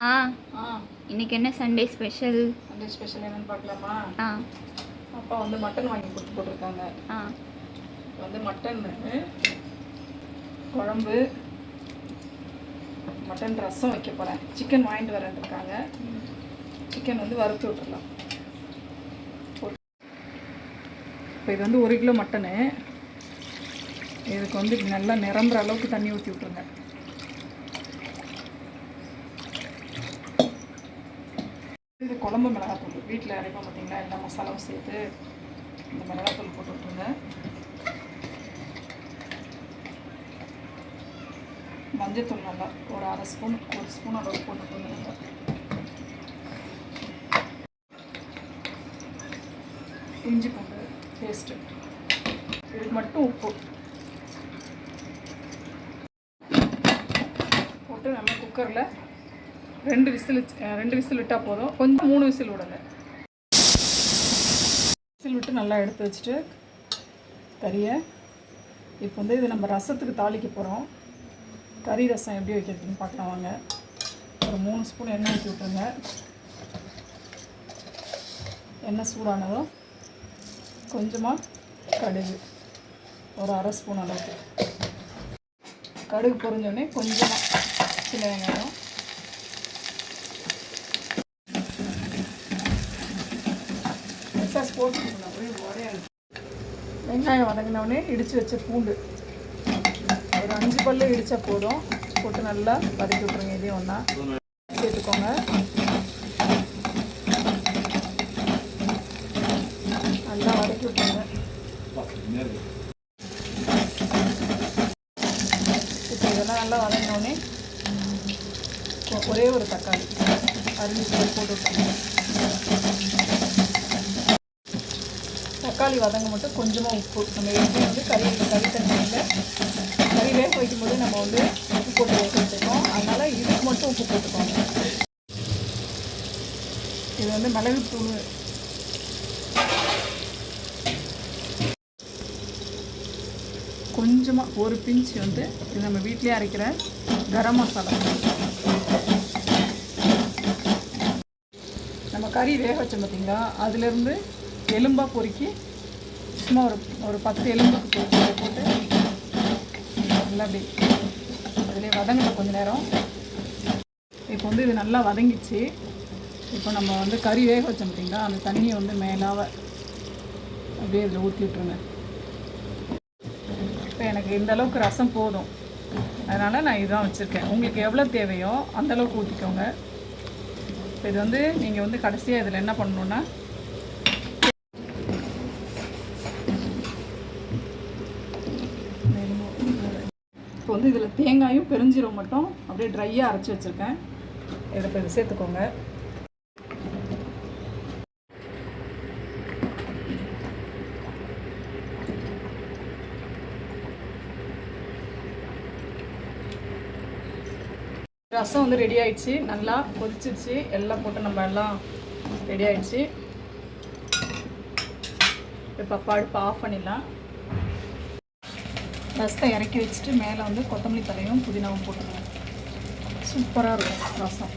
ஆ. ஆ. இன்னைக்கு என்ன Sunday special Sunday special என்னன்னு பார்க்கலாமா? ஆ. அப்பா வந்து மட்டன் வாங்கி கொடுத்து போட்டிருக்காங்க. ஆ. வந்து மட்டன் குழம்பு மட்டன் ரசம் வைக்க போகிறேன் சிக்கன் வாங்கிட்டு வரேன் இருக்காங்க. சிக்கன் வந்து வறுத்து விட்டுறலாம் இப்போ இது வந்து ஒரு கிலோ மட்டனு இதுக்கு வந்து நல்லா நிரம்புற அளவுக்கு தண்ணி ஊற்றி விட்ருங்க இது குழம்பு மிளகாத்தூள் வீட்டில் அரைப்போம் பார்த்தீங்களா எல்லா மசாலாவும் சேர்த்து இந்த மிளகாத்தூள் போட்டு விட்ருங்க மஞ்சத்தூள் நல்லா ஒரு அரை ஸ்பூன் ஒரு ஸ்பூன் அளவு போட்டு விட்ருங்க இஞ்சி பூண்டு பேஸ்ட்டு இதுக்கு மட்டும் உப்பு. போட்டு நம்ம குக்கரில் ரெண்டு விசில் ரெண்டு விசில் விட்டால் போதும். கொஞ்சம் மூணு விசில் விடுங்க விசில் விட்டு நல்லா எடுத்து வச்சுட்டு கறியை இப்போ வந்து இது நம்ம ரசத்துக்கு தாளிக்க போகிறோம் கறி ரசம் எப்படி வைக்கிறதுன்னு பார்க்கலாம் வாங்க. ஒரு மூணு ஸ்பூன் எண்ணெய் ஊற்றி விட்டுருங்க. எண்ணெய் சூடானதும் கொஞ்சமாக கடுகு. ஒரு அரை ஸ்பூன் அளவுக்கு. கடுகு பொறிஞ்சோடனே கொஞ்சமாக சின்ன வெங்காயம். எக்ஸாஸ் வெங்காயம் வதங்கினவுடனே இடித்து வச்ச பூண்டு. ஒரு அஞ்சு பல்லு இடித்தா போதும். போட்டு நல்லா வதக்கி விட்ருங்க இதையும் ஒன்றா சேர்த்துக்கோங்க. நல்லா வதக்கி விட்ருங்க இப்போ இதெல்லாம் நல்லா வதங்கினோடனே ஒரே ஒரு தக்காளி. அரிஞ்சு போட்டு விட்ருங்க தக்காளி வதங்க மட்டும் கொஞ்சமாக உப்பு. நம்ம எப்படி வந்து கறி கறி தண்ணியில் கறி வேக வைக்கும்போது நம்ம வந்து உப்பு போட்டு வேக வச்சுருக்கோம். அதனால் இதுக்கு மட்டும் உப்பு போட்டுக்கோங்க. இது வந்து மிளகுத்தூள் கொஞ்சமாக ஒரு பிஞ்ச் வந்து இது நம்ம வீட்டிலே அரைக்கிற கரம் மசாலா. நம்ம கறி வேக வச்சோம் பார்த்திங்களா அதுலேருந்து எலும்பாக பொறுக்கி சும்மா ஒரு ஒரு பத்து எலும்புக்கு போட்டு போட்டு நல்லா அப்படி அதிலே வதங்கணும் கொஞ்சம் நேரம். இப்போ வந்து இது நல்லா வதங்கிச்சு. இப்போ நம்ம வந்து கறி வேக வச்சோம் பார்த்தீங்களா? அந்த தண்ணியை வந்து மேலாக அப்படியே இதில் ஊற்றி விட்ருங்க இப்போ எனக்கு இந்த அளவுக்கு ரசம் போதும். அதனால் நான் இதுதான் வச்சுருக்கேன். உங்களுக்கு எவ்வளோ தேவையோ அந்த அளவுக்கு ஊற்றிக்கோங்க இப்போ இது வந்து நீங்கள் வந்து கடைசியாக இதில் என்ன பண்ணணுன்னா இப்போ வந்து இதில் தேங்காயும் பெருஞ்சீரம் மட்டும் அப்படியே ட்ரையாக அரைச்சி வச்சுருக்கேன். இதை இப்போ சேர்த்துக்கோங்க. ரசம் வந்து ரெடி ஆயிடுச்சு. நல்லா கொதிச்சிருச்சு. எல்லாம் போட்டு நம்ம எல்லாம் ரெடி ஆயிடுச்சு. இப்போ பருப்பு ஆஃப் பண்ணிடலாம். ரசத்தை இறக்கி வச்சுட்டு மேலே வந்து கொத்தமல்லி தலையும் புதினாவும் போட்டுக்கலாம். சூப்பராக இருக்கும் ரசம்.